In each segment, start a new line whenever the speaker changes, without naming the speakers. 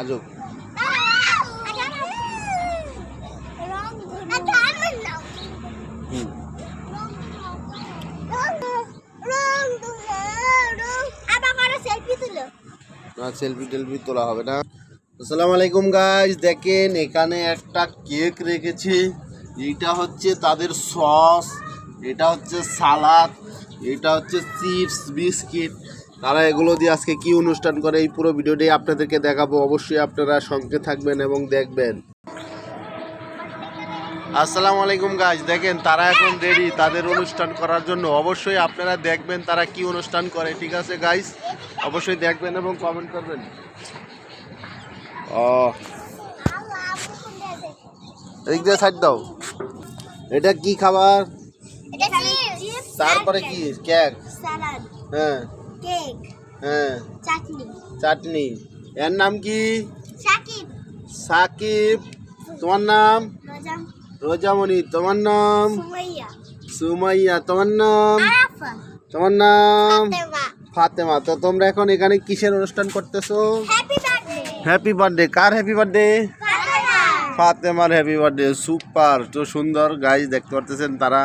আজব। সেলফি টেলফি তোলা হবে না। আসসালামু আলাইকুম দেখেন এখানে একটা কেক রেখেছি। এইটা হচ্ছে তাদের সস এটা হচ্ছে সালাদ এটা হচ্ছে চিপস বিস্কিট তারা এগুলো দিয়ে আজকে কি অনুষ্ঠান করে এই পুরো ভিডিওটি আপনাদেরকে দেখাবো। অবশ্যই আপনারা সঙ্গে থাকবেন এবং দেখবেন। আসসালামু আলাইকুম গাইজ দেখেন তারা এখন রেডি তাদের অনুষ্ঠান করার জন্য। অবশ্যই আপনারা দেখবেন তারা কি অনুষ্ঠান করে ঠিক আছে গাইজ অবশ্যই দেখবেন এবং কমেন্ট করবেন। ও এদিক দিয়ে সাইড দাও। এটা কি খাবার? তারপরে কি? কেক হ্যাঁ।
কেক।
হ্যাঁ।
চাটনি।
চাটনি। এর নাম কি?
সাকিব।
সাকিব। তোমার নাম? রোজামণি। তোমার নাম?
সুমাইয়া।
সুমাইয়া। তোমার নাম? তোমার নাম? ফাতেমা। তো তোমরা এখন এখানে কিসের অনুষ্ঠান করতেছো?
হ্যাপি বার্থডে
কার হ্যাপি বার্থডে ফাতেমার। হ্যাপি বার্থডে সুপার তো সুন্দর। গাইজ দেখতে পারতেছেন তারা।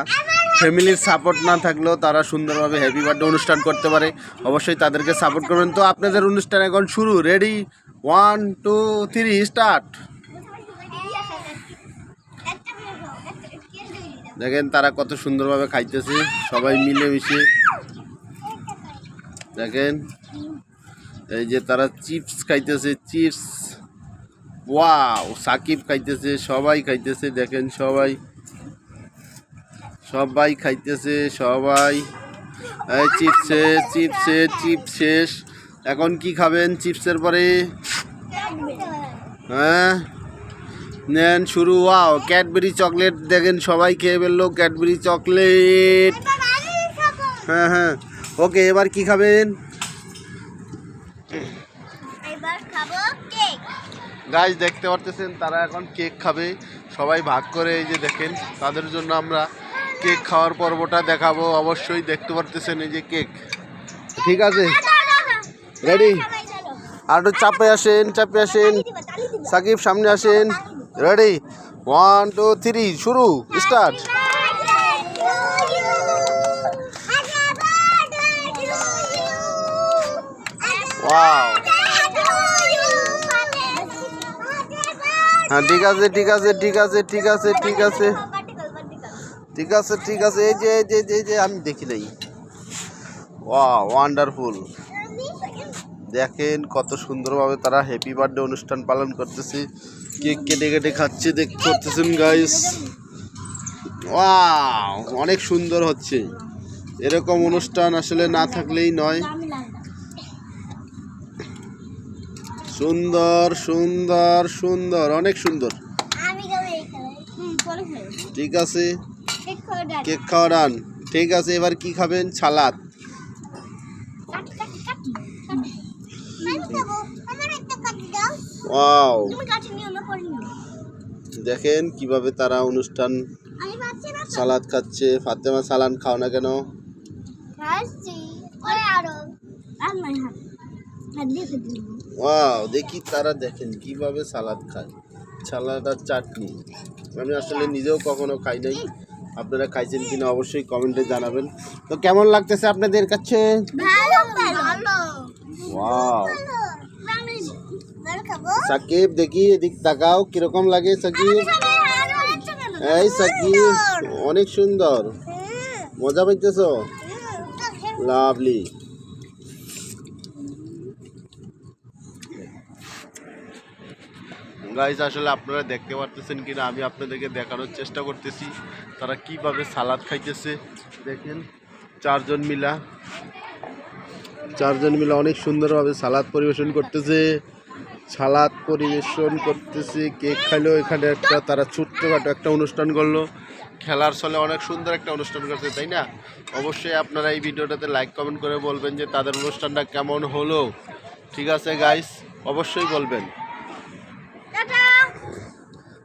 ফ্যামিলির সাপোর্ট না থাকলেও তারা সুন্দরভাবে হ্যাপি বার্থডে অনুষ্ঠান করতে পারে। অবশ্যই তাদেরকে সাপোর্ট করবেন। তো আপনাদের অনুষ্ঠান এখন শুরু। Ready one two three start দেখেন তারা কত সুন্দরভাবে খাইতেছে। সবাই মিলেমিশে। দেখেন, এই যে তারা চিপস খাইতেছে, চিপস। ওয়াও সাকিব খাইতেছে, সবাই খাইতেছে। দেখেন সবাই। সবাই খাইতেছে সবাই। চিপসে চিপসে চিপস শেষ। এখন কি খাবেন চিপসের পরে? হ্যাঁ? নেন শুরু ওয়াও ক্যাডবেরি চকলেট। দেখেন সবাই খেয়ে ফেলল ক্যাডবেরি চকলেট। হ্যাঁ হ্যাঁ। ওকে এবার কি খাবেন? গাছ দেখতে পারতেছেন তারা এখন কেক খাবে। সবাই ভাগ করে এই যে দেখেন তাদের জন্য আমরা কেক খাওয়ার পর্বটা দেখাবো। অবশ্যই দেখতে পারতেছেন এই যে কেক। ঠিক আছে? রেডি আর একটু চাপে আসেন চাপে আসেন। সাকিব, সামনে আসেন। রেডি ওয়ান টু থ্রি শুরু স্টার্ট হ্যাঁ ঠিক আছে ঠিক আছে ঠিক আছে ঠিক আছে ঠিক আছে। ঠিক আছে ঠিক আছে এই যে এই যে এই যে, যে আমি দেখি নাই। ওয়া ওয়ান্ডারফুল দেখেন কত সুন্দরভাবে তারা হ্যাপি বার্থডে অনুষ্ঠান পালন করতেছে। কেক কেটে কেটে খাচ্ছে দেখতে করতেছেন গাইস ওয়াও অনেক সুন্দর হচ্ছে। এরকম অনুষ্ঠান আসলে না থাকলেই নয়। সুন্দর সুন্দর সুন্দর অনেক সুন্দর। ঠিক আছে।
কেক খাব ডাল
কেক খাওয়া ডান ঠিক আছে এবার কি খাবেন? সালাদ ওয়াও দেখেন কীভাবে তারা অনুষ্ঠান সালাদ খাচ্ছে। ফাতেমা সালান খাও না কেন? ওয়াও দেখি তারা দেখেন কীভাবে সালাদ খায়। সালাদ আর চাটনি। আমি আসলে নিজেও কখনো খাই নাই। আপনারা খাইছেন কিনা অবশ্যই কমেন্টে জানাবেন। তো কেমন লাগতেছে আপনাদের কাছে? সাকিব দেখি এদিক তাকাও কীরকম লাগে সাকিব? এই সাকিব অনেক সুন্দর। মজা পাইতেছ? লাভলি। গাইজ আসলে আপনারা দেখতে পারতেছেন কিনা, আমি আপনাদেরকে দেখানোর চেষ্টা করতেছি। তারা কীভাবে সালাদ খাইতেছে, দেখেন, চারজন মিলা। চারজন মিলে অনেক সুন্দরভাবে সালাদ পরিবেশন করতেছে, সালাদ পরিবেশন করতেছে, কেক খাইলো, এখানে একটা তারা ছোট্টখাটো একটা অনুষ্ঠান করল। খেলার ছলে অনেক সুন্দর একটা অনুষ্ঠান করছে, তাই না? অবশ্যই আপনারা এই ভিডিওটাতে লাইক কমেন্ট করে বলবেন যে তাদের অনুষ্ঠানটা কেমন হলো। ঠিক আছে গাইস অবশ্যই বলবেন।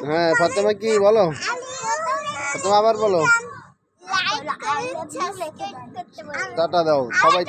হ্যাঁ ফাতেমা কি বলো? ফাতেমা আবার বলো। টাটা দাও সবাই